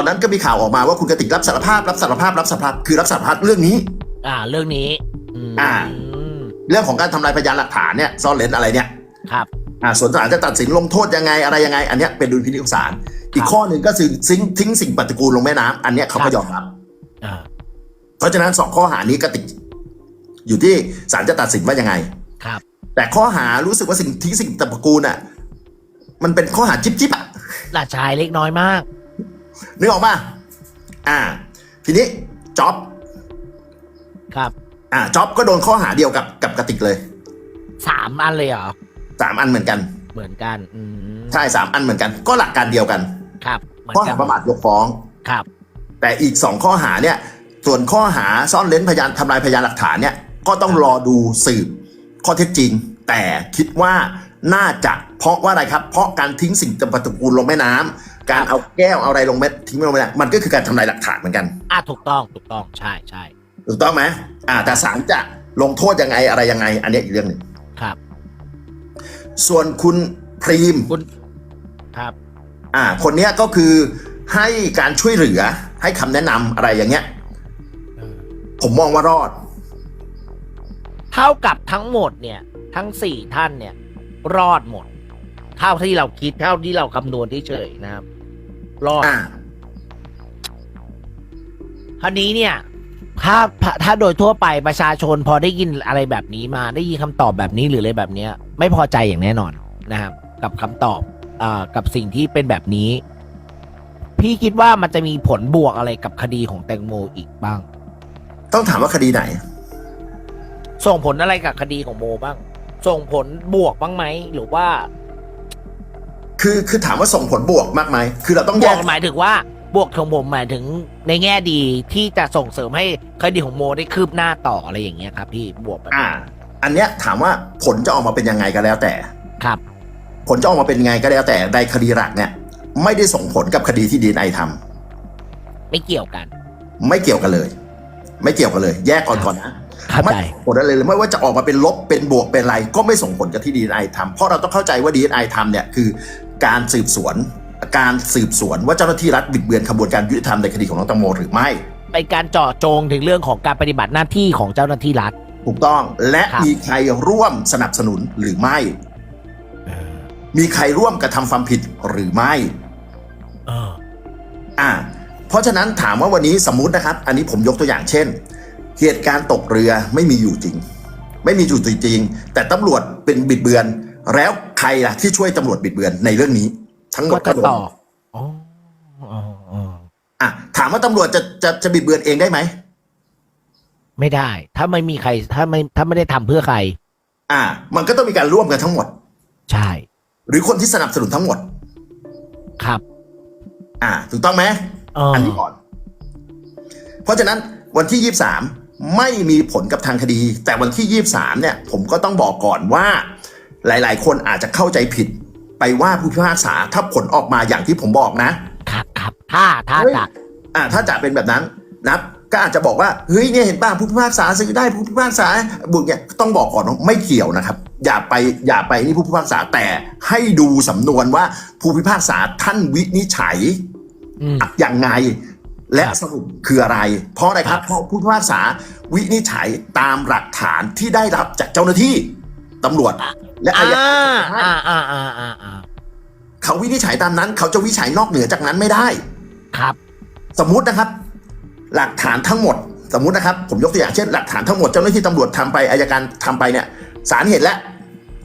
อนนั้นก็มีข่าวออกมาว่าคุณกติกรับสารภาพรับสารภาพรับสารภาพคือรับสารภาพเรื่องนี้ อ่า เรื่องนี้มอ่า เรื่องของการทำลายพยานหลักฐานเนี่ยซ่อนเร้นอะไรเนี่ยครับอ่าส่วนศาลจะตัดสินลงโทษยังไงอะไรยังไง อันเนี้ยเป็นดุลพินิจของศาลอีกครับข้อหนึ่งก็คือทิ้งทิ้งสิ่งปฏิกูลลงแม่น้ำอันเนี้ยเขาครัก็บยอมรับอ่าเพราะฉะนั้นสองข้อหานี้กติกอยู่ที่ศาลจะตัดสินว่ายังไงครับ แต่ข้อหารู้สึกว่าสิ่งทิ้งสิ่งปฏิกูลอะ มันเป็นข้อหาจิ๊บจิ๊บอะหลาชายเล็กน้อยมาก นึกออกป่ะอ่า ทีนี้จ็อบครับ อ่าจ็อบก็โดนข้อหาเดียวกับกับกติกเลยสามอันเลยเหรอสามอันเหมือนกัน เหมือนกัน อืมใช่สามอันเหมือนกัน ก็หลักการเดียวกัน ครับเหมือนข้อกัหานประมาทยกฟ้อง ครับ แต่อีกสองข้อหาเนี่ย ส่วนข้อหาซ่อนเล้นพยานทำลายพยานหลักฐานเนี่ย ก็ต้องรอดูสืบข้อเท็จจริง แต่คิดว่าน่าจะเพราะว่าอะไรครับ เพราะการทิ้งสิ่งปฏิกูลลงแม่น้ำ การเอาแก้วเอาอะไรลงแม่ทิ้งลงแม่น้ำมันก็คือการทำลายหลักฐานเหมือนกัน อะถูกต้องถูกต้องใช่ใช่ถูกต้องไหมอ่าแต่ศาลจะลงโทษยังไงอะไรยังไง อันเนี้ยอีกเรื่องหนึ่งครับ ส่วนคุณพรีมคุณครับ อ่า คนเนี้ยก็คือให้การช่วยเหลือให้คำแนะนำอะไรอย่างเงี้ยผมมองว่ารอด เท่ากับทั้งหมดเนี่ย ทั้งสี่ท่านเนี่ย รอดหมด เท่าที่เราคิดเท่าที่เราคำนวณเฉยๆนะครับ รอดอ่าคราวนี้เนี่ยถ้าถ้าโดยทั่วไปประชาชนพอได้ยินอะไรแบบนี้มาได้ยินคำตอบแบบนี้หรืออะไรแบบเนี้ย ไม่พอใจอย่างแน่นอนนะครับ กับคำตอบอ่ากับสิ่งที่เป็นแบบนี้ พี่คิดว่ามันจะมีผลบวกอะไรกับคดีของแตงโมอีกบ้าง ต้องถามว่าคดีไหน ส่งผลอะไรกับคดีของโมบ้าง ส่งผลบวกบ้างไหมหรือว่า คือคือถามว่าส่งผลบวกมากไหมคือเราต้องบแยวกกหมายถึงว่าบวกของผมหมายถึงในแง่ดีที่จะส่งเสริมให้คดีของโมได้คืบหน้าต่ออะไรอย่างเงี้ยครับ พี่บวกแบบอ่า อันเนี้ยถามว่าผลจะออกมาเป็นยังไงก็แล้วแต่ ครับ ผลจะออกมาเป็นยังไงก็แล้วแต่ในคดีหลักเนี่ย ไม่ได้ส่งผลกับคดีที่ดีไอทไม่เกี่ยวกันำไม่เกี่ยวกันเลย ไม่เกี่ยวกันเลย แยกก่อนก่อนนะเข้าไม่ใจส่งผลอะไรเลยไม่ว่าจะออกมาเป็นลบเป็นบวกเป็นอะไรก็ไม่ส่งผลกับที่ดีไอทำเพราะเราต้องเข้าใจว่าดีไอทำเนี่ยคือ การสืบสวน การสืบสวนว่าเจ้าหน้าที่รัฐบิดเบือนขบวนการยุติธรรมในคดีของน้องตังโมหรือไม่เป็นการเจาะจงถึงเรื่องของการปฏิบัติหน้าที่ของเจ้าหน้าที่รัฐ ถูกต้องและครับมีใครร่วมสนับสนุนหรือไม่ มีใครร่วมกระทำความผิดหรือไม่เอออ่า เพราะฉะนั้นถามว่าวันนี้สมมุตินะครับ อันนี้ผมยกตัวอย่างเช่น เหตุการณ์ตกเรือไม่มีอยู่จริง ไม่มีอยู่จริง แต่ตำรวจเป็นบิดเบือนแล้ว ใครล่ะที่ช่วยตำรวจบิดเบือนในเรื่องนี้ ทั้งหมก็ดจะโดนต่ออ๋ออ๋ออ๋ออะถามว่าตำรวจจะจะจะบิดเบือนเองได้ไหมไม่ได้ ถ้าไม่มีใครถ้าไม่ถ้าไม่ได้ทำเพื่อใคร อ่า มันก็ต้องมีการร่วมกันทั้งหมด ใช่ หรือคนที่สนับสนุนทั้งหมด ครับ อ่า ถูกต้องไหมเอออันนี้ก่อน เพราะฉะนั้นวันที่23ไม่มีผลกับทางคดี แต่วันที่23เนี่ย ผมก็ต้องบอกก่อนว่า หลาย ๆ คนอาจจะเข้าใจผิดไปว่าผู้พิพากษาถ้าผลออกมาอย่างที่ผมบอกนะครับครับถ้าถ้าเฮ้ยจะอ่าถ้าจะเป็นแบบนั้นนะก็อาจจะบอกว่าเฮ้ยเนี่ยเห็นป่ะผู้พิพากษาซื้อได้ผู้พิพากษาบุกเนี่ยต้องบอกก่อนว่าไม่เกี่ยวนะครับ อย่าไปอย่าไปนี่ผู้พิพากษาแต่ให้ดูสำนวนว่าผู้พิพากษาท่านวินิจฉัยอืมอย่างไงและครับสรุปคืออะไร เพราะอะไรครับครับเพราะผู้พิพากษาวินิจฉัยตามหลักฐานที่ได้รับจากเจ้าหน้าที่ ตำรวจ และอาอ่าญาอ่าอ่าอ่าอ่าอ่าเขาวินิจฉัยตามนั้น เขาจะวินิจฉัยนอกเหนือจากนั้นไม่ได้ ครับ สมมุตินะครับ หลักฐานทั้งหมด สมมุตินะครับ ผมยกตัวอย่างเช่นหลักฐานทั้งหมดเจ้าหน้าที่ตำรวจทำไปอายการทำไปเนี่ยศาลเห็นแล้ว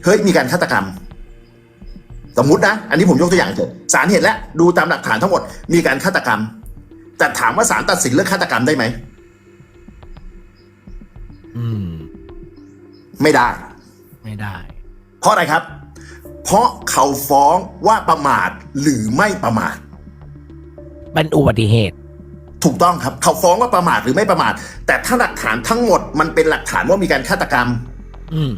เฮ้ยมีการฆาตกรรม สมมุตินะ อันนี้ผมยกตัวอย่างเฉยศาลเห็นแล้วดูตามหลักฐานทั้งหมดมีการฆาตกรรม แต่ถามว่าศาลตัดสินเรื่องฆาตกรรมได้ไหม อืม ไม่ได้ ไม่ได้ เพราะอะไรครับ เพราะเขาฟ้องว่าประมาทหรือไม่ประมาท เป็นอุบัติเหตุ ถูกต้องครับ เขาฟ้องว่าประมาทหรือไม่ประมาท แต่ถ้าหลักฐานทั้งหมดมันเป็นหลักฐานว่ามีการฆาตกรรม อืม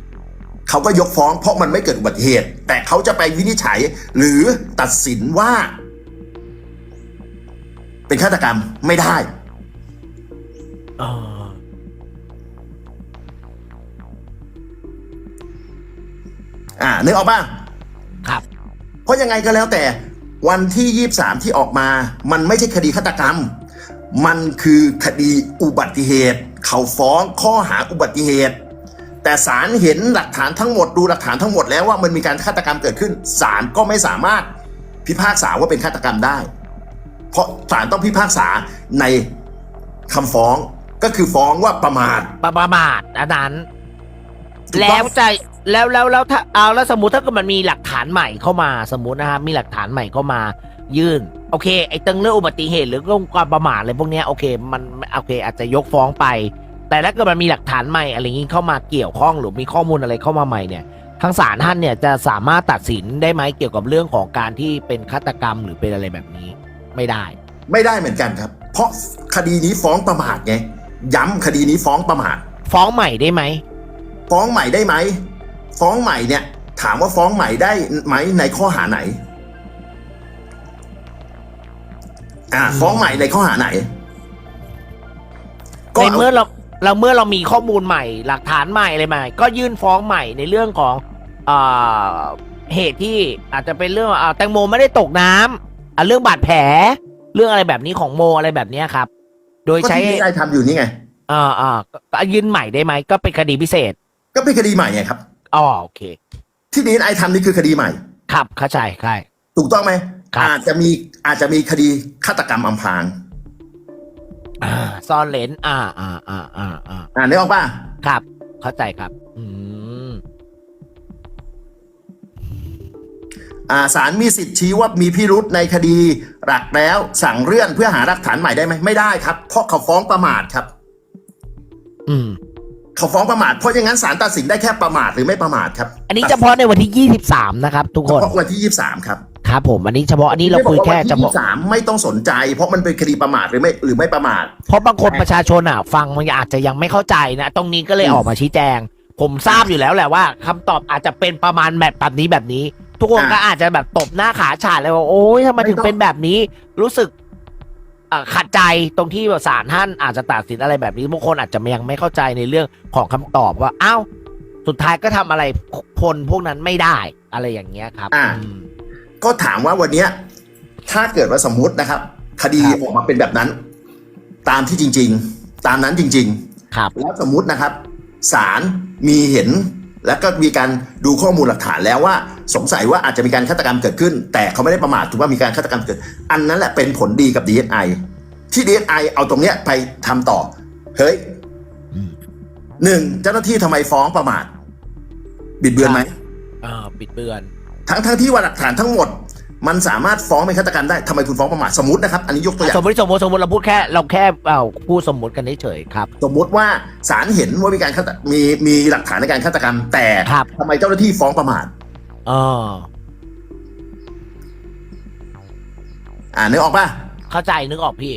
เขาก็ยกฟ้องเพราะมันไม่เกิดอุบัติเหตุ แต่เขาจะไปวินิจฉัย หรือตัดสินว่า เป็นฆาตกรรมไม่ได้เออ อ่านึกออกบ้างครับ เพราะยังไงก็แล้วแต่วันที่ยี่สามที่ออกมา มันไม่ใช่คดีฆาตกรรม มันคือคดีอุบัติเหตุ เขาฟ้องข้อหาอุบัติเหตุ แต่ศาลเห็นหลักฐานทั้งหมดดูหลักฐานทั้งหมดแล้วว่ามันมีการฆาตกรรมเกิดขึ้นศาลก็ไม่สามารถพิพากษาว่าเป็นฆาตกรรมได้ เพราะศาลต้องพิพากษาในคำฟ้องก็คือฟ้องว่าประมาทประประมาทอันนั้นถูกต้องแล้วจะ แล้วแล้วแล้วถ้าเอาแล้วสมมติถ้าเกิดมันมีหลักฐานใหม่เข้ามาสมมตินะครับมีหลักฐานใหม่เข้ามา ยื่น โอเค ไอ้เตึงเรื่องอุบัติเหตุหรือเรื่องความประมาทอะไรพวกเนี้ยโอเค มันโอเค อาจจะยกฟ้องไป แต่ถ้าเกิดมันมีหลักฐานใหม่อะไรอย่างนี้เข้ามาเกี่ยวข้องหรือมีข้อมูลอะไรเข้ามาใหม่เนี่ยทางศาลท่านเนี่ยจะสามารถตัดสินได้ไหมเกี่ยวกับเรื่องของการที่เป็นฆาตกรรมหรือเป็นอะไรแบบนี้ ไม่ได้ ไม่ได้เหมือนกันครับ เพราะคดีนี้ฟ้องประมาทไง ย้ำคดีนี้ฟ้องประมาท ฟ้องใหม่ได้ไหม ฟ้องใหม่ได้ไหม ฟ้องใหม่เนี่ย ถามว่าฟ้องใหม่ได้ไหมในข้อหาไหน อ่าอืมฟ้องใหม่ในข้อหาไหนในเมื่อเราเราเมื่อเรามีข้อมูลใหม่ หลักฐานใหม่อะไรใหม่ ก็ยื่นฟ้องใหม่ในเรื่องของเอ่อเหตุที่อาจจะเป็นเรื่องอ่าแตงโมไม่ได้ตกน้ำอะเรื่องบาดแผล เรื่องอะไรแบบนี้ของโมอะไรแบบเนี้ยครับ โดยก็ใช้ที่ได้ทำอยู่นี่ไงอ่าอ่าก็ยื่นใหม่ได้ไหมก็เป็นคดีพิเศษ ก็เป็นคดีใหม่ไงครับ อ๋อโอเค ที่ดีไอทำนี่คือคดีใหม่ ครับเข้าใจใช่ ถูกต้องไหมครับ อาจจะมีอาจจะมีคดีฆาตกรรมอำพรางอ่าซ่อนเลนอ่าอ่าอ่าอ่าอ่าอ่านึกออกป่ะครับ เข้าใจครับ อืมอ่าศาลมีสิทธิ์ชี้ว่ามีพิรุษในคดีหลักแล้วสั่งเลื่อนเพื่อหาหลักฐานใหม่ได้ไหมไม่ได้ครับ เพราะเขาฟ้องประมาทครับ อืม เขาฟ้องประมาทเพราะอย่างนั้นศาลตัดสินได้แค่ประมาทหรือไม่ประมาทครับอันนี้เฉพาะในวันที่ยี่สิบสามนะครับ ทุกเฉคนพาะวันที่ยี่สามครับครับผมอันนี้เฉพาะอันนี้เราคุยแค่เฉไม่บอกว่าวันที่พาะยี่สามไม่ต้องสนใจ เพราะมันเป็นคดีประมาทหรือไม่หรือไม่ประมาท เพราะบางคนประชาชนอะ ฟังมันอาจจะยังไม่เข้าใจนะ ตรงนี้ก็เลยอืมออกมาชี้แจง ผมทราบอยู่แล้วแหละว่าคำตอบอาจจะเป็นประมาณแบบแบบนี้แบบนี้ ทุกคนอะก็อาจจะแบบตบหน้าขาฉาดเลยว่าโอ้ยทำไมถึงไม่ต้อง เป็นแบบนี้ รู้สึก อะขัดใจตรงที่แบบศาลท่านอาจจะตัดสินอะไรแบบนี้บางคนอาจจะยังไม่เข้าใจในเรื่องของคำตอบว่าอ้าวสุดท้ายก็ทำอะไรคนพวกนั้นไม่ได้อะไรอย่างเงี้ยครับอ่า อืม ก็ถามว่าวันเนี้ยถ้าเกิดว่าสมมุตินะครับ คดีครับ ออกมาเป็นแบบนั้น ตามที่จริง ๆ ตามนั้นจริงๆครับแล้วสมมุตินะครับศาลมีเห็น แล้วก็มีการดูข้อมูลหลักฐานแล้วว่าสงสัยว่าอาจจะมีการฆาตกรรมเกิดขึ้น แต่เขาไม่ได้ประมาทถูกว่ามีการฆาตกรรมเกิด อันนั้นแหละเป็นผลดีกับ DSI ที่ DSI เอาตรงเนี้ยไปทำต่อ เฮ้ยอืมหนึ่งเจ้าหน้าที่ทำไมฟ้องประมาท บิดเบือนไหมเออปิดเบือน ทั้งทั้งที่ว่าหลักฐานทั้งหมด มันสามารถฟ้องเป็นฆาตกรรมได้ทำไมคุณฟ้องประมาทสมมตินะครับ อันนี้ยกตัวอย่างสมมติสมมติสมมติเราพูดแค่เราแค่เอาพูดสมมติกันเฉยๆครับ สมมุติว่าศาลเห็นว่ามีการฆาตมีมีหลักฐานในการฆาตกรรม แต่ครับ ทำไมเจ้าหน้าที่ฟ้องประมาทเอออ่านึกออกป่ะเข้าใจนึกออกพี่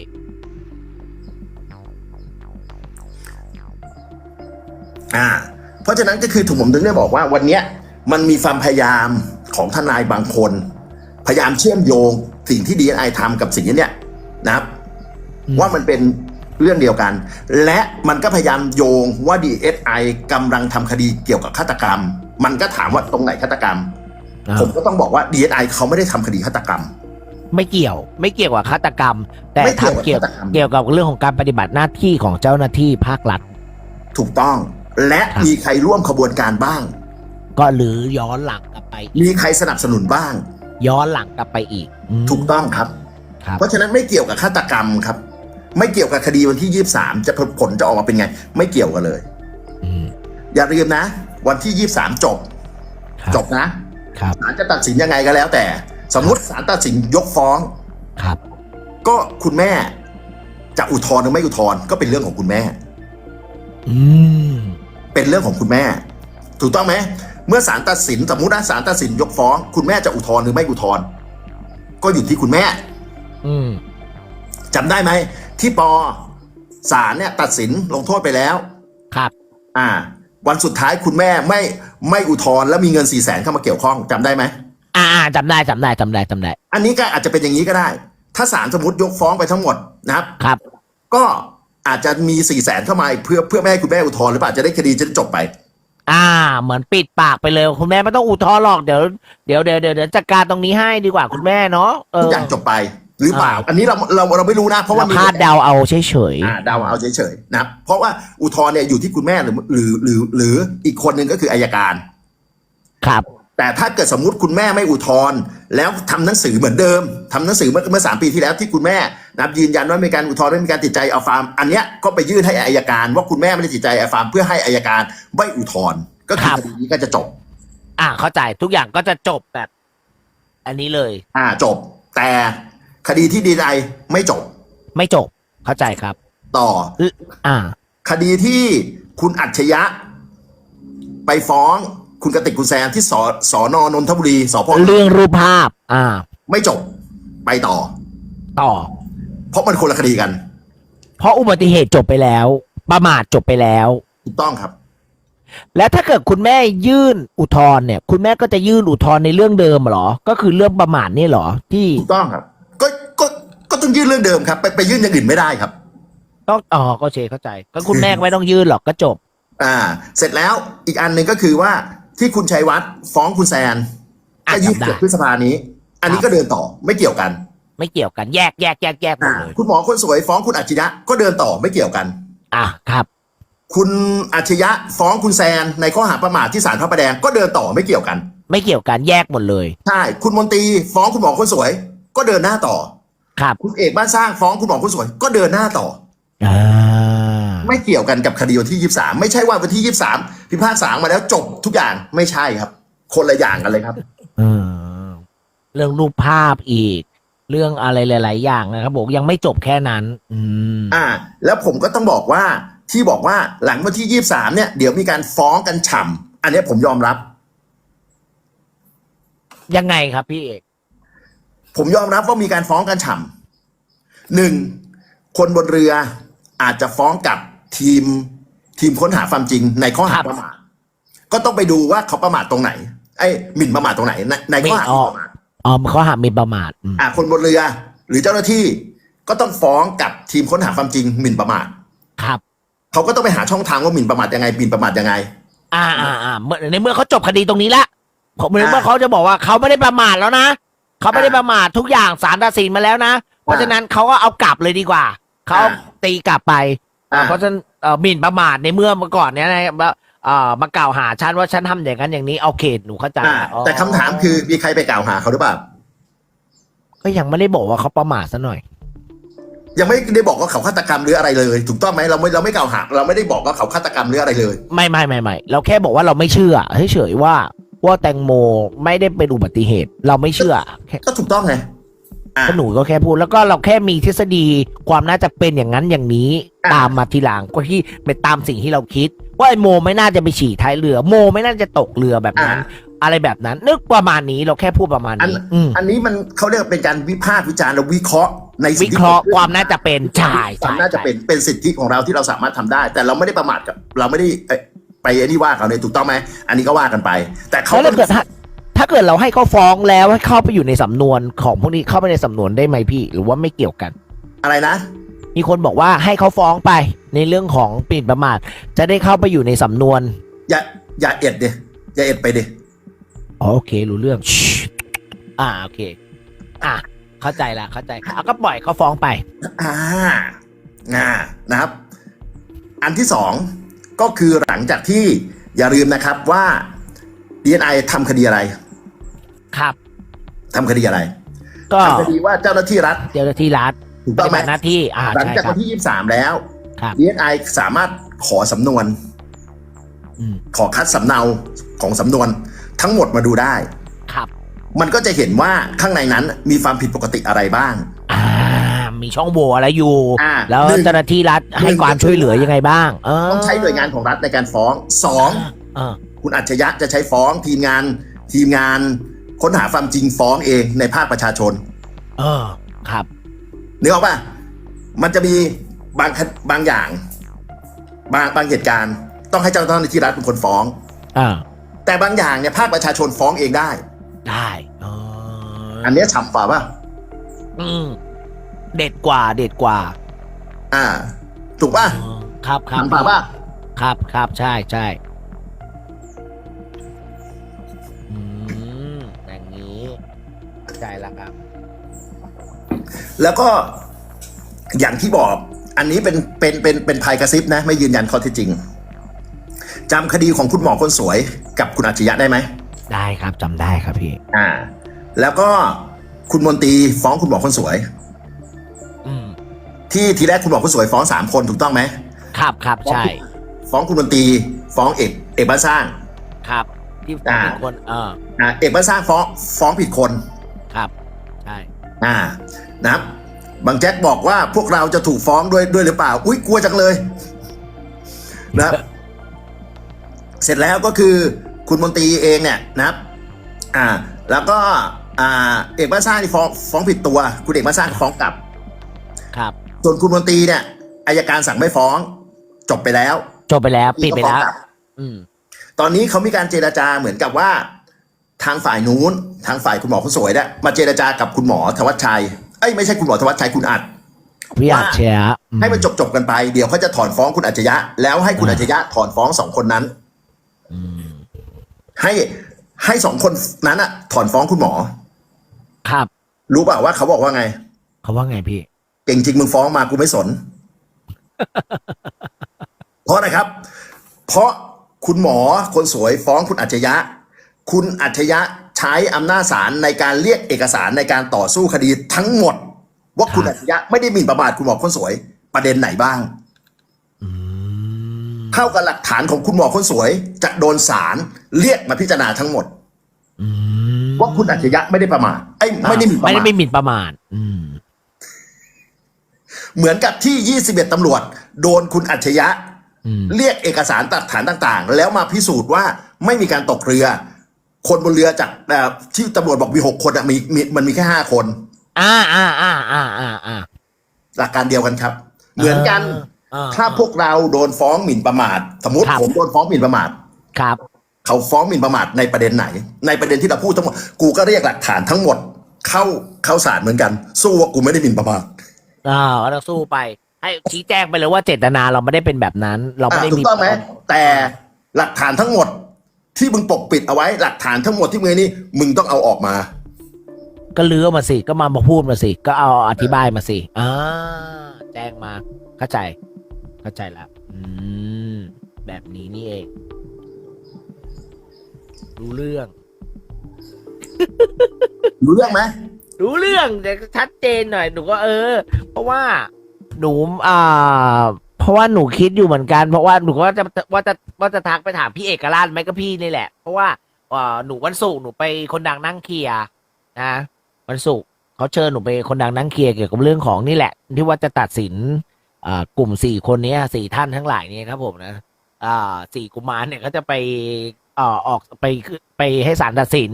อ่า เพราะฉะนั้นก็คือถูกผมถึงได้บอกว่าวันเนี้ยมันมีความพยายามของทนายบางคน พยายามเชื่อมโยงสิ่งที่ DNI ทำกับสิ่งนี้เนี่ยนะครับอืมว่ามันเป็นเรื่องเดียวกัน และมันก็พยายามโยงว่า DSI กำลังทำคดีเกี่ยวกับฆาตกรรม มันก็ถามว่าตรงไหนฆาตกรรมอ่าผมก็ต้องบอกว่า DSI เขาไม่ได้ทำคดีฆาตกรรม ไม่เกี่ยว ไม่เกี่ยวกับฆาตกรรม แต่ไม่เกี่ยวกับทำเกี่ยวฆาตกรรมเกี่ยวกับเรื่องของการปฏิบัติหน้าที่ของเจ้าหน้าที่ภาครัฐ ถูกต้อง และครับมีใครร่วมขบวนการบ้าง ก็หรือย้อนหลังกลับไปอีกมีใครสนับสนุนบ้าง ย้อนหลังกลับไปอีกอืมถูกต้องครับครับ เพราะฉะนั้นไม่เกี่ยวกับฆาตกรรมครับ ไม่เกี่ยวกับคดีวันที่23จะผลจะออกมาเป็นไง ไม่เกี่ยวกันเลยอืมอย่าลืมนะ วันที่23จบครับจบนะครับศาลจะตัดสินยังไงก็แล้ว แต่ สมมติศาลตัดสินยกฟ้องครับ ก็คุณแม่จะอุทธรณ์หรือไม่อุทธรณ์ก็เป็นเรื่องของคุณแม่ อืมเป็นเรื่องของคุณแม่ ถูกต้องไหม เมื่อศาลตัดสินสมมตินะศาลตัดสินยกฟ้อง คุณแม่จะอุทธรณ์หรือไม่อุทธรณ์ก็อยู่ที่คุณแม่ อืมจำได้ไหม ที่ปอศาลเนี่ย ตัดสินลงโทษไปแล้ว ครับ อ่า วันสุดท้ายคุณแม่ไม่ไม่อุทธรณ์แล้วมีเงินสี่แสนเข้ามาเกี่ยวข้องจำได้ไหมอ่าอ่าจำได้จำได้จำได้จำได้ อันนี้ก็อาจจะเป็นอย่างนี้ก็ได้ ถ้าศาลสมมติยกฟ้องไปทั้งหมดนะครับ ครับ ก็อาจจะมีสี่แสนเข้ามาอีกเพื่อเพื่อไม่ให้คุณแม่อุทธรณ์หรือเปล่าจะได้คดีจะได้จบไป อ่า เหมือนปิดปากไปเลย คุณแม่ไม่ต้องอุทธรณ์หรอกเดี๋ยวเดี๋ยวเดี๋ยวเดี๋ยวเดี๋ยวจัดการตรงนี้ให้ดีกว่าคุณแม่เนาะเอทุกอ อย่างจบไปหรือเปล่าอ่าอันนี้เราเราเราไม่รู้นะ เพราะว่าเรามีคาดเดาเอาเฉยเฉยๆอ่าเดาเอาเฉยๆนะครับเพราะว่าอุทธรณ์เนี่ยอยู่ที่คุณแม่หรือหรือหรือหรืออีกคนหนึ่งก็คืออายการครับ แต่ถ้าเกิดสมมติคุณแม่ไม่อุทธรณ์แล้วทำหนังสือเหมือนเดิมทำหนังสือเมื่อเมื่อสามปีที่แล้วที่คุณแม่นะครับยืนยันว่ามีการอุทธรณ์ไม่มีการติดใจเอาฟาร์ม อันเนี้ยก็ไปยื่นให้อายการ ว่าคุณแม่ไม่ได้ติดใจเอาฟาร์มเพื่อให้อายการไม่อุทธรณ์ก็คือครับคดีนี้ก็จะจบ อ่าเข้าใจทุกอย่างก็จะจบแบบ อันนี้เลย อ่าจบ แต่คดีที่ดีไอไม่จบ ไม่จบเข้าใจครับ ต่ออ่า คดีที่คุณอัจฉริยะไปฟ้อง คุณกติกคุณแซนที่สสนนนทบุรีสพเรื่องรูปภาพ อ่า ไม่จบไปต่อ ต่อ เพราะมันคนละคดีกัน เพราะอุบัติเหตุจบไปแล้ว ประมาทจบไปแล้วถูกต้องครับ และถ้าเกิดคุณแม่ยื่นอุทธรณ์เนี่ย คุณแม่ก็จะยื่นอุทธรณ์ในเรื่องเดิมเหรอ ก็คือเรื่องประมาทนี่เหรอ ที่ถูกต้องครับ ก็ก็ก็ต้องยื่นเรื่องเดิมครับ ไปไปยื่นอย่างอื่นไม่ได้ครับ ต้องอ๋อก็เชเข้าใจ ก็คุณแม่ก็ไม่ต้องยื่นหรอกก็จบ อ่า เสร็จแล้วอีกอันหนึ่งก็คือว่า ที่คุณชัยวัฒน์ฟ้องคุณแซนอะก็ยื่นจำได้เกือบพฤษภานี้ อันนี้ก็เดินต่อไม่เกี่ยวกัน ไม่เกี่ยวกันแยกแยกแยกแยกหมอ่าดเลยคุณหมอคนสวยฟ้องคุณอัจฉริยะก็เดินต่อไม่เกี่ยวกัน อะครับ คุณอัจฉริยะฟ้องคุณแซนในข้อหาประมาทที่ศาลพระประแดงก็เดินต่อไม่เกี่ยวกัน ไม่เกี่ยวกันแยกหมดเลยใช่คุณมนตรีฟ้องคุณหมอคนสวย ก็เดินหน้าต่อ ครับ คุณเอกบ้านสร้างฟ้องคุณหมอคนสวย ก็เดินหน้าต่ออ่าไม่เกี่ยวกันกับคดีวันที่23ไม่ใช่ว่าวันที่23 พิพากษามาแล้วจบทุกอย่างไม่ใช่ครับ คนละอย่างกันเลยครับเออเรื่องรูปภาพอีก เรื่องอะไรหลาย ๆ อย่างนะครับผมยังไม่จบแค่นั้น อืมอ่า แล้วผมก็ต้องบอกว่าที่บอกว่าหลังวันที่23เนี่ยเดี๋ยวมีการฟ้องกันฉ่ำอันเนี้ยผมยอมรับ ยังไงครับพี่เอกผมยอมรับว่ามีการฟ้องกันฉ่ำหนึ่งคนบนเรืออาจจะฟ้องกับทีม ทีมค้นหาความจริงในข้อหาครับประมาทก็ต้องไปดูว่าเขาประมาทตรงไหนไอ้ยหมิ่นประมาทตรงไหน ในในข้อหาหมิ่นประมาทอ๋อเขาหาหมีประมาทอืมอ่าคนบนเรือ หรือเจ้าหน้าที่ก็ต้องฟ้องกับทีมค้นหาความจริงหมิ่นประมาทครับเขาก็ต้องไปหาช่องทางว่าหมิ่นประมาทยังไงหมิ่นประมาทยังไง อ่าอ่าอ่าเมื่อในเมื่อเขาจบคดีตรงนี้ละผมในเมื่ออ่าเขาจะบอกว่าเขาไม่ได้ประมาทแล้วนะเขาไม่ได้ประมาททุกอย่างสารตัดสินมาแล้วนะ เพราะฉะนั้นเขาก็เอากลับเลยดีกว่าเขาเอาอ่าตีกลับไปอ่าอ่าเพราะฉะนั้น เอ่อหมิ่นประมาทในเมื่อเมื่อก่อนเนี้ยนะเอ่อมากล่าวหาฉันว่าฉันทำอย่างนั้นอย่างนี้เอาเขตหนูเข้าใจอ่าอ๋อแต่คำถามคือมีใครไปกล่าวหาเขาหรือเปล่า ก็ยังไม่ได้บอกว่าเขาประมาทซะหน่อย ยังไม่ได้บอกว่าเขาฆาตกรรมหรืออะไรเลย ถูกต้องไหมเราไม่เราไม่กล่าวหา เราไม่ได้บอกว่าเขาฆาตกรรมหรืออะไรเลย ไม่ไม่ไม่ไม่เราแค่บอกว่าเราไม่เชื่อเฉยๆว่าว่าแตงโมไม่ได้เป็นอุบัติเหตุ เราไม่เชื่อแค่ก็ถูกต้องไง อ่าก็หนูก็แค่พูดแล้วก็เราแค่มีทฤษฎีความน่าจะเป็นอย่างนั้นอย่างนี้ อะ ตามมาทีหลังก็ที่เป็นตามสิ่งที่เราคิด ว่าไอ้โมไม่น่าจะไปฉี่ท้ายเรือ โมไม่น่าจะตกเรือแบบนั้น อะไรแบบนั้น นึกประมาณนี้เราแค่พูดประมาณอันนี้ อืมอันนี้มันเขาเรียกว่าเป็นการวิพากษ์วิจารณ์และวิเคราะห์ในสิ่วิงที่เคราะห์กิดขึ้นความน่าจะเป็นใช่ควาใช่มน่าจะใช่เป็นเป็นสิทธิของเราที่เราสามารถทำได้ แต่เราไม่ได้ประมาทกับ เราไม่ได้เอ้ยไปไอ้นี่ว่าเขาเนี่ยถูกต้องไหมอันนี้ก็ว่ากันไป แต่เขาแล้วถ้าเกิด ถ้าถ้าเกิดเราให้เขาฟ้องแล้วให้เข้าไปอยู่ในสำนวนของพวกนี้เข้าไปในสำนวนได้ไหมพี่ หรือว่าไม่เกี่ยวกัน อะไรนะ มีคนบอกว่าให้เขาฟ้องไปในเรื่องของปิดประมาทจะได้เข้าไปอยู่ในสำนวน อย่าอย่าเอ็ดดิอย่าเอ็ดไปดิอ๋อโอเครู้เรื่องชิอ่าโอเค อะเข้าใจละเข้าใจเอาก็ปล่อยเขาฟ้องไป อ่าอ่านะครับ อันที่สองก็คือหลังจากที่อย่าลืมนะครับว่า DNI ทำคดีอะไร ครับทำคดีอะไรก็ทำคดีว่าเจ้าหน้าที่รัฐ เจ้าหน้าที่รัฐถูกปต้องฏิไหมบัติหน้าที่อ่าหลังใช่จากครัวับนที่23แล้วครับ DNI สามารถขอสำนวนอืมขอคัดสำเนาของสำนวนทั้งหมดมาดูได้ ครับ มันก็จะเห็นว่าข้างในนั้นมีความผิดปกติอะไรบ้างอ่ามีช่องโหว่อะไรอยู่อ่าแล้วหนึ่งเจ้าหน้าที่รัฐให้หนึ่งความช่วยเหลือยังไงบ้างเออต้องใช้หน่วยงานของรัฐในการฟ้องสองเออคุณอัจฉริยะจะใช้ฟ้องทีมงานทีมงาน ค้นหาความจริงฟ้องเองในภาคประชาชน เออ ครับนึกออกป่ะมันจะมีบางคบางอย่าง บางบางเหตุการณ์ ต้องให้เจ้าหน้าที่รัฐเป็นคนฟ้องอ่าแต่บางอย่างเนี่ยภาคประชาชนฟ้องเองได้ ได้เอออันเนี้ยฉ่ำฝ่าป่ะอืมเด็ดกว่า เด็ดกว่าอ่า ถูกป่ะอ๋อครับครับฉ่ำฝ่าป่ะครับครับใช่ใช่ ใจแล้วครับ แล้วก็อย่างที่บอกอันนี้เป็นเป็นเป็นเป็นภัยกระซิบนะ ไม่ยืนยันข้อเท็จจริงจำคดีของคุณหมอคนสวยกับคุณอาชญะได้ไหมได้ครับจำได้ครับพี่ อ่า แล้วก็คุณมนตรีฟ้องคุณหมอคนสวย อืมที่ทีแรกคุณหมอคนสวยฟ้องสามคนถูกต้องไหมครับครับใช่ ฟ้องคุณมนตรีฟ้องเอกเอกบ้านสร้าง ครับ ที่อ่าที่คนเอออ่าเอกบ้านสร้างฟ้องฟ้องผิดคน ครับใช่อ่านะครับบางแจ็คบอกว่าพวกเราจะถูกฟ้องด้วยด้วยหรือเปล่า อุ้ยกลัวจังเลยนะครับเสร็จแล้วก็คือคุณมนตรีเองเนี่ยนะครับ อ่า แล้วก็อ่าเอกบ้านสร้างนี่ฟ้องฟ้องผิดตัว คุณเอกบ้านสร้างฟ้องกลับ ครับ ส่วนคุณมนตรีเนี่ยอายการสั่งไม่ฟ้อง จบไปแล้ว จบไปแล้ว ปิดไปแล้วก็ฟ้องกบอืม ตอนนี้เขามีการเจราจาเหมือนกับว่า ทางฝ่ายนู้น ทางฝ่ายคุณหมอคนสวยเนี่ยมาเจราจากับคุณหมอธวัชชัยเอ้ยไม่ใช่คุณหมอธวัชชัยคุณอัดพี่อาจเชียร์อืให้มันจบจบๆกันไปเดี๋ยวเขาจะถอนฟ้องคุณอัจฉริยะ แล้วให้คุณอัจฉริยะถอนฟ้องสองคนนั้นอืมให้ให้สองคนนั้นอะถอนฟ้องคุณหมอ ครับ รู้เปล่าว่าเขาบอกว่าไง เขาว่าไงพี่เก่งจริงมึงฟ้องมากูไม่สน เพราะอะไรครับ เพราะคุณหมอคนสวยฟ้องคุณอัจฉริยะ คุณอัจฉริยะใช้อำนาจศาลในการเรียกเอกสารในการต่อสู้คดีทั้งหมด ว่าคุณครับอัจฉริยะไม่ได้หมิ่นประมาทคุณหมอคนสวยประเด็นไหนบ้างอืมเท่ากับหลักฐานของคุณหมอคนสวย จะโดนศาลเรียกมาพิจารณาทั้งหมดอืมว่าคุณอัจฉริยะไม่ได้ประมาทไอ้ยไม่ได้หมิ่นประไม่ได้มาทไม่หมิ่นประมาทอืมเหมือนกับที่ 21ตำรวจ โดนคุณอัจฉริยะอืมเรียกเอกสารหลักฐานต่าง ๆ แล้วมาพิสูจน์ว่าไม่มีการตกเรือ คนบนเรือจากเอ่อที่ตำรวจบอกมีหกคนอะมีมีมันมีแค่ห้าคน อ่าอ่าอ่าอ่าอ่าอ่าหลักการเดียวกันครับ เหมือนกันเออถ้าพวกเราโดนฟ้องหมิ่นประมาท สมมติครับผมโดนฟ้องหมิ่นประมาทครับ เขาฟ้องหมิ่นประมาทในประเด็นไหน ในประเด็นที่เราพูดทั้งหมดกูก็เรียกหลักฐานทั้งหมดเข้าเข้าศาลเหมือนกัน สู้ว่ากูไม่ได้หมิ่นประมาทอ่าเราสู้ไป ให้ชี้แจงไปเลยว่าเจตนาเราไม่ได้เป็นแบบนั้น เราไม่อะได้ถูมีกต้องไหมแต่หลักฐานทั้งหมด ที่มึงปกปิดเอาไว้หลักฐานทั้งหมดที่มึงนี่มึงต้องเอาออกมา ก็เลือกมาสิ ก็มามาพูดมาสิ ก็เอาอธิบายมาสิอ่าแจ้งมา เข้าใจ เข้าใจแล้วอืมแบบนี้นี่เอง รู้เรื่อง รู้เรื่องไหมรู้เรื่องแต่ชัดเจนหน่อยหนูก็เออ เพราะว่า หนูอ่า เพราะว่าหนูคิดอยู่เหมือนกัน เพราะว่าหนูก็จะว่าจะว่าจะทักไปถามพี่เอกราชไหมก็พี่นี่แหละ เพราะว่าอ่าหนูวันศุกร์หนูไปคนดังนั่งเคลียร์นะวันศุกร์เขาเชิญหนูไปคนดังนั่งเคลียร์เกี่ยวกับเรื่องของนี่แหละ ที่ว่าจะตัดสินอ่ากลุ่มสี่คนเนี้ยสี่ท่านทั้งหลายเนี่ยครับผมนะอ่าสี่กุมารเนี่ยเขาจะไปอ่าออกไปไปให้ศาลตัดสิน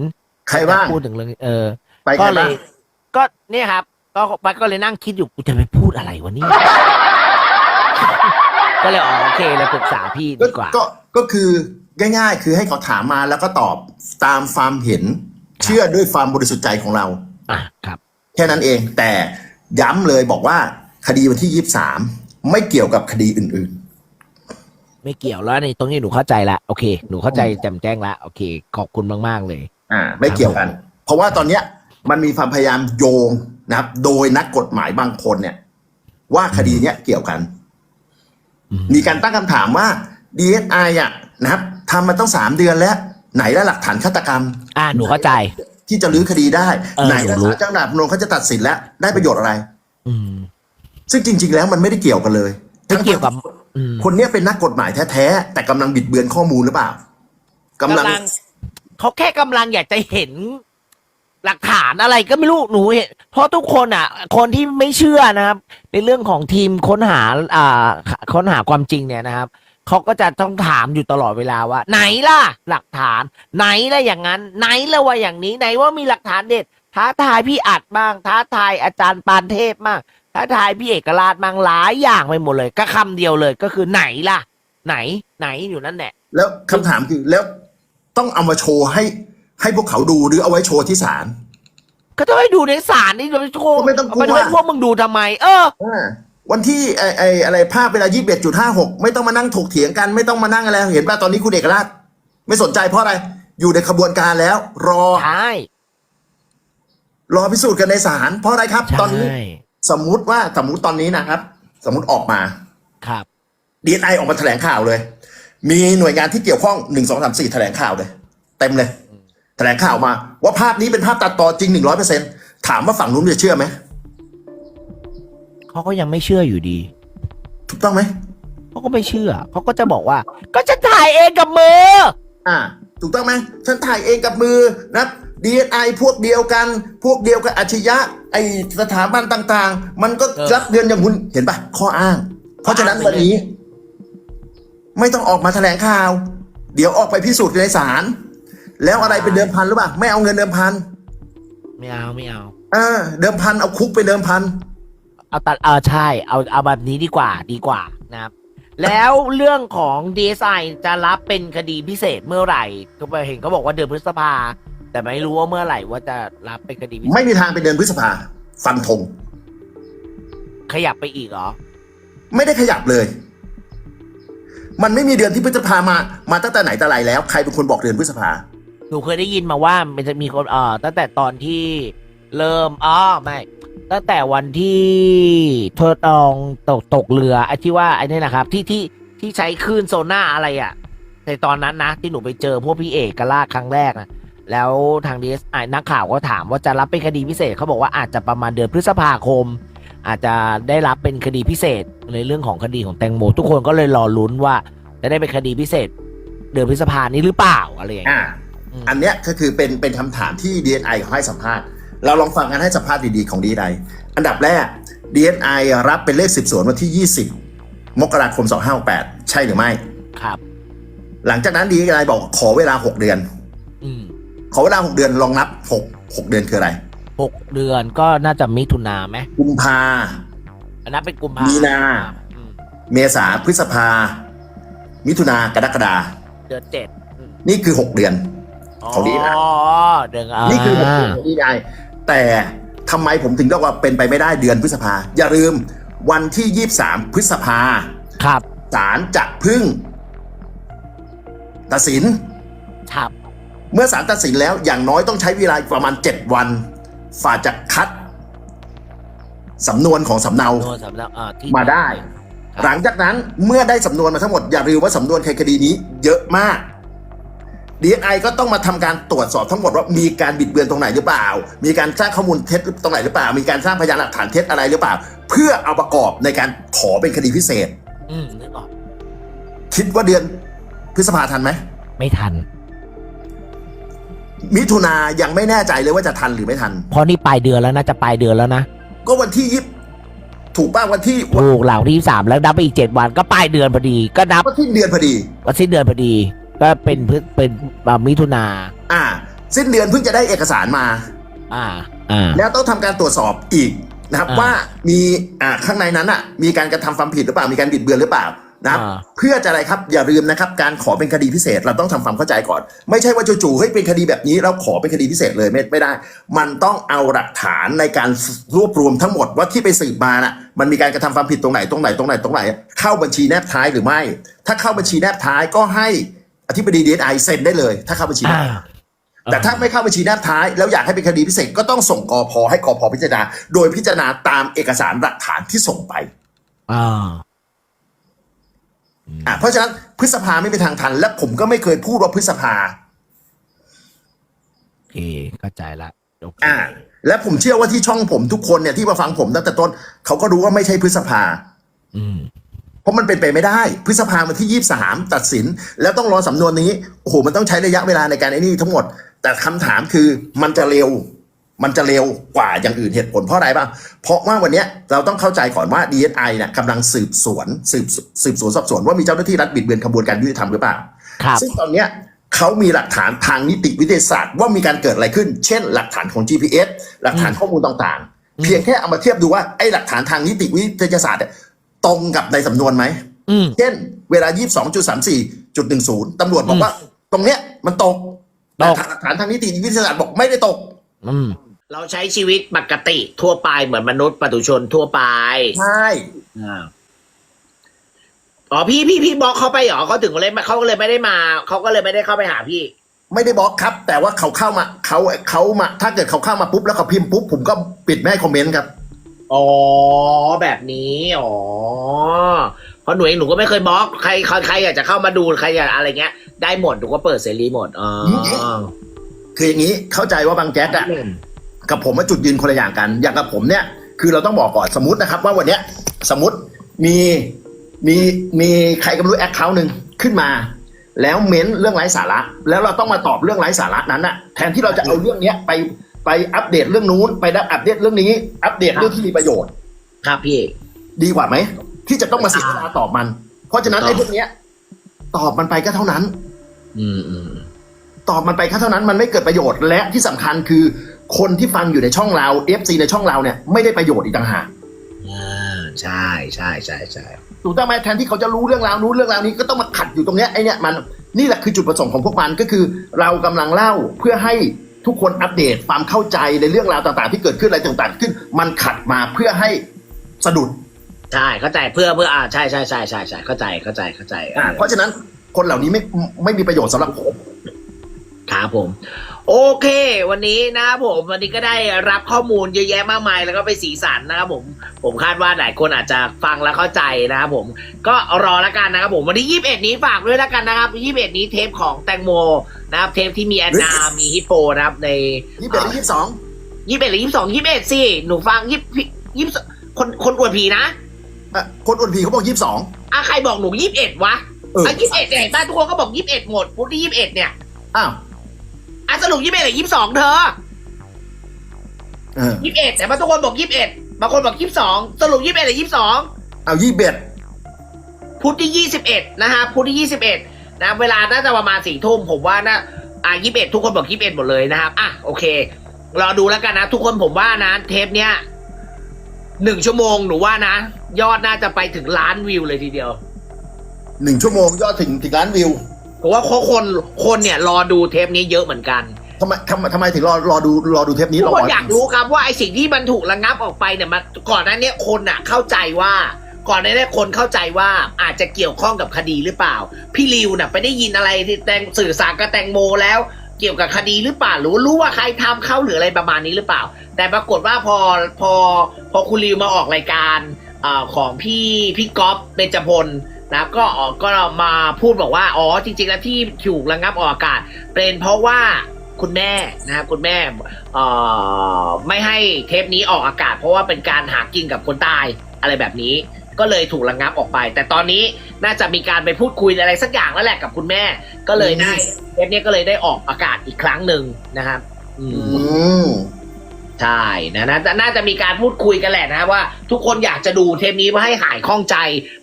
ใครบ้างพูดถึงเรื่องนี้เออไปใคก็รเลบ้างยก็เนี่ยครับ ก็ไปก็เลยนั่งคิดอยู่กูจะไปพูดอะไรวะเนี่ย ก็เลยอ๋อโอเคเลยปรึกษาพี่ก็ดีกว่า ก็ก็คือง่ายๆ คือให้เขาถามมาแล้วก็ตอบตามความเห็น เชื่อด้วยความบริสุทธิ์ใจของเรา อะครับ แค่นั้นเองแต่ย้ำเลยบอกว่าคดีวันที่ยี่สามไม่เกี่ยวกับคดีอื่นไม่เกี่ยวแล้วในตรงนี้หนูเข้าใจละโอเค หนูเข้าใจแจ่มแจ้งละโอเค ขอบคุณมาก ๆ เลย ๆ อ่า ไม่เกี่ยวกัน เพราะว่าตอนเนี้ยมันมีความพยายามโยงนะครับ โดยนักกฎหมายบางคนเนี่ย ว่าคดีเนี้ยเกี่ยวกันอื มมีการตั้งคำถามว่า DSI อะนะครับทำมาต้องสามเดือนแล้ว ไหนละหลักฐานฆาตกรรม อะหนูเข้าใจ ที่จะรื้อคดีได้ เออไหนละหนูรู้ ศาลจังหวัดพนมเขาจะตัดสินแล้ว ได้ประโยชน์อะไร อืมซึ่งจริง ๆ แล้วมันไม่ได้เกี่ยวกันเลยไม่เกี่ยวกับอืมคนเนี้ยเป็นนักกฎหมายแท้ๆแต่กำลังบิดเบือนข้อมูลหรือเปล่ากำลัง เขาแค่กำลังอยากจะเห็น หลักฐานอะไรก็ไม่รู้หนูเห็นเพราะทุกคนอะ คนที่ไม่เชื่อนะครับ ในเรื่องของทีมค้นหาอ่าค้นหาความจริงเนี่ยนะครับเขาก็จะต้องถามอยู่ตลอดเวลาว่า ไหนล่ะ หลักฐาน ไหนล่ะอย่างนั้น ไหนล่ะว่าอย่างนี้ไหนว่ามีหลักฐานเด็ด ท้าทายพี่อัดบ้าง ท้าทายอาจารย์ปานเทพบ้างท้าทายพี่เอกราชบ้างหลายอย่างไปหมดเลย ก็คำเดียวเลยก็คือไหนล่ะ ไหนไหนอยู่นั่นแหละแล้วคำถามคือแล้วต้องเอามาโชว์ให้ ให้พวกเขาดูหรือเอาไว้โชว์ที่ศาล ก็ต้องให้ดูในศาลนี่เราไปโชว์ก็ไม่ต้องกลัวมันให้พวกมึงดูทำไม เออ อ่าวันที่ไอไออะไรภาพเวลา 21.56 ไม่ต้องมานั่งถกเถียงกัน ไม่ต้องมานั่งอะไร เห็นป่ะตอนนี้คุณเอกราช ไม่สนใจเพราะอะไร อยู่ในขบวนการแล้ว รอ ใช่ รอพิสูจน์กันในศาลเพราะอะไรครับใช่ตอนนี้สมมุติว่าสมมุติตอนนี้นะครับ สมมุติออกมา ครับ ดีไอออกมาแถลงข่าวเลย มีหน่วยงานที่เกี่ยวข้องหนึ่งสองสามสี่แถลงข่าวเลย เต็มเลย แถลงข่าวมา ว่าภาพนี้เป็นภาพตัดต่อจริงหนึ่งร้อยเปอร์เซ็นถามว่าฝั่งนู้นจะเชื่อไหมเขาก็ยังไม่เชื่ออยู่ดี ถูกต้องไหมเขาก็ไม่เชื่อเขาก็จะบอกว่า ก็จะถ่ายเองกับมือ อ่า ถูกต้องไหมฉันถ่ายเองกับมือนะดีไอพวกเดียวกัน พวกเดียวกับอาชญะ ไอสถาบันต่างๆ มันก็เออรับเงินอย่างคุณเห็นปะข้ออ้าง เพราะฉะนั้นอ้างไปวันนี้ ไม่ต้องออกมาแถลงข่าว เดี๋ยวออกไปพิสูจน์ในศาล แล้วอะไรเป็นเดิมพันหรือเปล่าไม่เอาเงินเดิมพันไม่เอาไม่เอาอ่าเดิมพันเอาคุกไปเดิมพันเอาตัดเออใช่ เอาเอาแบบนี้ดีกว่าดีกว่านะครับ แล้วเรื่องของ DSI จะรับเป็นคดีพิเศษเมื่อไหร่ก็ไปเห็นเขาบอกว่าเดือนพฤษภา แต่ไม่รู้ว่าเมื่อไหร่ว่าจะรับเป็นคดีพิเศษไม่มีทางเป็นเดือนพฤษภาฟันธงขยับไปอีกเหรอ ไม่ได้ขยับเลย มันไม่มีเดือนที่พฤษภามา มาตั้งแต่ไหนแต่ไรแล้ว ใครเป็นคนบอกเดือนพฤษภา หนูเคยได้ยินมาว่ามันจะมีคนเอ่อตั้งแต่ตอนที่เริ่มอ๋อไม่ตั้งแต่วันที่ทดลองตกตกเรือไอ้ที่ว่าไอ้นี่นะครับ ที่ที่ที่ใช้คลื่นโซน่าอะไรอะ่ะในตอนนั้นนะ ที่หนูไปเจอพวกพี่เอกกบลาครั้งแรกนะแล้วทางดีเอนักข่าวก็ถามว่าจะรับเป็นคดีพิเศษเขาบอกว่าอาจจะประมาณเดือนพฤษภาคม อาจจะได้รับเป็นคดีพิเศษในเรื่องของคดีของแตงโมทุกคนก็เลยรอลุ้นว่า จะได้เป็นคดีพิเศษ เดือนพฤษภานี้หรือเปล่าอะไรอย่างเงี้ย อ่าอืมอันเนี้ยก็คือเป็นเป็นคำถามที่ DNI เขาให้สัมภาษณ์ เราลองฟังกันให้สัมภาษณ์ดีๆของ DNI อันดับแรก DNI รับเป็นเลขสืบสวนวันที่ 20 มกราคม 2568 ใช่หรือไม่ ครับ หลังจากนั้น DNI บอกขอเวลา 6 เดือนอืมขอเวลา 6 เดือนลองนับ 6 6 เดือนคืออะไรหกเดือนก็น่าจะมิถุนาไหมกุมภาอันนั้นเป็นกุมภามีนาอืมเมษาพฤษภา มิถุนากรกฎาเดือนเจ็ดอืมนี่คือ 6 เดือน ของดีนะอ๋อเดือนอ่านี่คือหกเดือนของ DNI แต่ทำไมผมถึงบอกว่าเป็นไปไม่ได้เดือนพฤษภา อย่าลืมวันที่ 23 พฤษภาครับศาลจะพึ่ง ตัดสิน ครับ เมื่อศาลตัดสินแล้วอย่างน้อยต้องใช้เวลาประมาณ 7 วัน ฝ่าจะคัดสำนวนของสำเนา โดนสำหรับอ่าที่ มาได้ครับหลังจากนั้นเมื่อได้สำนวนมาทั้งหมดอย่าลืมว่าสำนวนคดีนี้เยอะมาก DNI ก็ต้องมาทำการตรวจสอบทั้งหมดว่ามีการบิดเบือนตรงไหนหรือเปล่า มีการสร้างข้อมูลเท็จตรงไหนหรือเปล่า มีการสร้างพยานหลักฐานเท็จอะไรหรือเปล่า เพื่อเอาประกอบในการขอเป็นคดีพิเศษ อืมนึกออกคิดว่าเดือนพฤษภาทันไหมไม่ทัน มิถุนายังไม่แน่ใจเลยว่าจะทันหรือไม่ทัน เพราะนี่ปลายเดือนแล้วนะจะปลายเดือนแล้วนะก็วันที่ยิบถูกป้าวันที่ถูกหลังที่สามแล้วนับไปอีกเจ็ดวันก็ปลายเดือนพอดี ก็นับวันที่เดือนพอดีวันสิ้นเดือนพอดี ก็เป็นพฤเป็นอ่ามิถุนา อ่า สิ้นเดือนเพิ่งจะได้เอกสารมา อ่า อ่า แล้วต้องทำการตรวจสอบอีกนะครับอ่าว่ามีอ่าข้างในนั้นอะมีการกระทำความผิดหรือเปล่ามีการบิดเบือนหรือเปล่านะครับอ่า เพื่อจะอะไรครับอย่าลืมนะครับ การขอเป็นคดีพิเศษเราต้องทำความเข้าใจก่อน ไม่ใช่ว่าจู่ๆเฮ้ยเป็นคดีแบบนี้เราขอเป็นคดีพิเศษเลยไม่ไม่ได้ มันต้องเอาหลักฐานในการรวบรวมทั้งหมดว่าที่ไปสืบมาน่ะมันมีการกระทำความผิดตรงไหนตรงไหนตรงไหนตรงไหน เข้าบัญชีแนบท้ายหรือไม่ ถ้าเข้าบัญชีแนบท้ายก็ให้ อธิบดีดีไอเซ็นได้เลย ถ้าเข้าบัญชีแนอ่าบแต่ถ้าไม่เข้าบัญชีแนบท้าย แล้วอยากให้เป็นคดีพิเศษก็ต้องส่งกอพให้กอพพิจารณา โดยพิจารณาตามเอกสารหลักฐานที่ส่งไปอ่าอะเพราะฉะนั้นพฤษภาไม่เป็นทางทัน และผมก็ไม่เคยพูดว่าพฤษภาโอเคเข้าใจละโอเคอ่า และผมเชื่อว่าที่ช่องผมทุกคนเนี่ยที่มาฟังผมตั้งแต่ต้นเขาก็รู้ว่าไม่ใช่พฤษภา อืม เพราะมันเป็นไปไม่ได้ พฤษภาวันที่ 23 ตัดสิน แล้วต้องรอสำนวนนี้โอ้โหมันต้องใช้ระยะเวลาในการไอ้นี่ทั้งหมด แต่คำถามคือมันจะเร็ว มันจะเร็วกว่าอย่างอื่นเหตุผลเพราะอะไรบ้างเพราะว่าวันเนี้ยเราต้องเข้าใจก่อนว่า DSI เนี่ยกำลังสืบสวนสืบสืบสวนสอบสวนว่ามีเจ้าหน้าที่รัฐบิดเบือนขบวนการยุติธรรมหรือเปล่าครับซึ่งตอนเนี้ยเขามีหลักฐานทางนิติวิทยาศาสตร์ว่ามีการเกิดอะไรขึ้น เช่น หลักฐานของ GPS หลักฐานข้อมูลต่างๆ เพียงแค่เอามาเทียบดูว่าไอ้หลักฐานทางนิติวิทยาศาสตร์เนี่ย ตรงกับในสำนวนไหมอืม เช่น เวลา 22.34.10ตำรวจบอกว่า ตรงเนี้ยมันตกตแต่กทางหลักฐานทางนิติวิทยาศาสตร์บอกไม่ได้ตก อืม เราใช้ชีวิตปกติทั่วไปเหมือนมนุษย์ปุถุชนทั่วไปใช่ อ่าอ๋อพี่พี่พี่บล็อกเขาไปเหรอเขาถึงเลยเขาก็เลยไม่ได้มาเขาก็เลยไม่ได้เข้าไปหาพี่ ไม่ได้บล็อกครับ แต่ว่าเขาเข้ามาเขาเขามา ถ้าเกิดเขาเข้ามาปุ๊บแล้วเขาพิมพ์ปุ๊บผมก็ปิดไม่ให้คอมเมนต์ครับ อ๋อ แบบนี้ อ๋อ เพราะหนูเองหนูก็ไม่เคยบล็อก ใครใครใครอยากจะเข้ามาดูใครอยากอะไรเงี้ย ได้หมดหนูก็เปิดเสรีหมดอ๋อคืออย่างนี้เข้าใจว่าบางแจ๊กอะกับผมว่าจุดยืนคนละอย่างกัน อย่างกับผมเนี่ย คือเราต้องบอกก่อนสมมตินะครับ ว่าวันเนี้ยสมมติมีมีมีใครก็ไม่รู้แอคเคาท์หนึ่งขึ้นมา แล้วเม้นเรื่องไร้สาระ แล้วเราต้องมาตอบเรื่องไร้สาระนั้นอะแทนที่เราจะเอาเรื่องเนี้ยไป ไปอัปเดตเรื่องนู้น ไปอัปเดตเรื่องนี้ อัปเดตเรื่องที่มีประโยชน์ ครับพี่ ดีกว่าไหม ที่จะต้องมาเสียเวลาตอบมัน เพราะฉะนั้นถูกต้ไอ้องพวกเนี้ย ตอบมันไปก็เท่านั้นอืมอืมตอบมันไปแค่เท่านั้นมันไม่เกิดประโยชน์และที่สำคัญคือ คนที่ฟังอยู่ในช่องเรา FC ในช่องเราเนี่ยไม่ได้ประโยชน์อีกต่างหากอ่าใช่ใช่ใช่ใช่ถูกต้องไหมแทนที่เขาจะรู้เรื่องราวนู้นเรื่องราวนี้ก็ต้องมาขัดอยู่ตรงเนี้ยไอเนี่ยมันนี่แหละคือจุดประสงค์ของพวกมันก็คือ เรากำลังเล่าเพื่อให้ ทุกคนอัปเดตความเข้าใจในเรื่องราวต่างๆ ที่เกิดขึ้นอะไรต่างๆ ขึ้น มันขัดมาเพื่อให้สะดุดใช่เข้าใจเพื่อเพื่ออ่าใช่ใช่ใช่ใช่ใช่เข้าใจเข้าใจเข้าใจอ่าเพราะฉะนั้นคนเหล่านี้ไม่ไม่มีประโยชน์สำหรับผมครับผม โอเค วันนี้นะครับผมวันนี้ก็ได้รับข้อมูลเยอะแยะมากมายแล้วก็ไปนสีสันนะครับผมผมคาดว่าหลายคนอาจจะฟังแล้วเข้าใจนะครับผมก็รอแล้วกันนะครับผมวันที่21 นี้ฝากด้วยแล้วกันนะครับ21 นี้เทปของแตงโมนะครับเทปที่มีแอนนา มีฮิปโปนะครับในยี่สิบเอ็ดยี่สิบสองยี่สิบเอ็ดหรือยี่สิบสองยี่สิบเอ็ดสิหนูฟังยี่ยี่คนคนอวดผีนะคนอุ่นผีเขาบอกยี่สิบสอง อะใครบอกหนูยี่สิบเอ็ดวะเอออะยี่สิบเอ็ดเนี่ยเห็นป่ะทุกคนก็บอกยี่สิบเอ็ดหมดพุธที่ยี่สิบเอ็ดเนี่ย อ้าว อะสรุปยี่สิบเอ็ดหรือยี่สิบสองเธอเออยี่สิบเอ็ดแต่ว่าทุกคนบอกยี่สิบเอ็ดบางคนบอกยี่สิบสองสรุปยี่สิบเอ็ดหรือยี่สิบสองเอายี่สิบเอ็ดพุธที่ยี่สิบเอ็ดนะฮะพุธที่ยี่สิบเอ็ดนะเวลาน่าจะประมาณสี่ทุ่มผมว่าน่าอะยี่สิบเอ็ดทุกคนบอกยี่สิบเอ็ดหมดเลยนะครับอะโอเครอดูแล้วกันนะ ทุกคนผมว่านะ เทปเนี้ยหนึ่งชั่วโมงหนูว่านะ ยอดน่าจะไปถึงล้านวิวเลยทีเดียวหนึ่งชั่วโมงยอดถึงถึงล้านวิวเพ ราะว่าคนคนเนี่ยรอดูเทปนี้เยอะเหมือนกันทำไมทำไมทำไมถึงรอรอดูรอดูเทปนี้ทุกรคนอยากรู้ครับว่าไอสิ่งที่มันถูกระงับออกไปเนี่ยมันก่อนหน้านี้คนอะเข้าใจว่า ก่อนหน้านี้คนเข้าใจว่าอาจจะเกี่ยวข้องกับคดีหรือเปล่า พี่ริวน่ะไปได้ยินอะไรที่แตงสื่อสารกับแตงโมแล้ว เกี่ยวกับคดีหรือเปล่าหรือรู้ว่าใครทำเข้าหรืออะไรประมาณนี้หรือเปล่า แต่ปรากฏว่าพอพอพอคุณริวมาออกรายการอาของพี่พี่ก๊อฟเบญจพล นะครับก็ออกก็มาพูดบอกว่าอ๋อจริง ๆ แล้วที่ถูกระงับออกอากาศ เป็นเพราะว่าคุณแม่นะครับคุณแม่ไม่ให้เทปนี้ออกอากาศ เพราะว่าเป็นการหากินกับคนตายอะไรแบบนี้ ก็เลยถูกระงับออกไป แต่ตอนนี้น่าจะมีการไปพูดคุยอะไรสักอย่างแล้วแหละกับคุณแม่ ก็เลยได้เทปนี้ก็เลยได้ออกอากาศอีกครั้งหนึ่งนะครับ อืม ใช่นะนะน่าจะมีการพูดคุยกันแหละนะว่า ทุกคนอยากจะดูเทปนี้เพื่อให้หายข้องใจ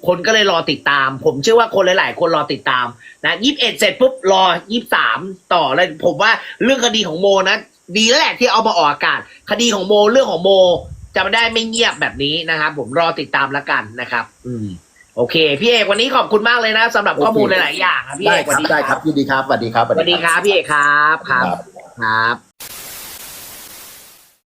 คนก็เลยรอติดตาม ผมเชื่อว่าคนหลาย ๆ คนรอติดตามนะยี่สิบเอ็ดเสร็จปุ๊บรอยี่สิบสามต่อเลยผมว่าเรื่องคดีของโมนะดีแล้วแหละที่เอามาออกอากาศ คดีของโมเรื่องของโมจะไม่ได้ไม่เงียบแบบนี้นะครับผมรอติดตามแล้วกันนะครับ อืม โอเค พี่เอกวันนี้ขอบคุณมากเลยนะสำหรับข้อมูลหลาย ๆ อย่างครับพี่ได้เอกครับวันนี้ได้ครับยินดีครับสวัสดีครับสวัสดีครับพี่เอกครับครับครับ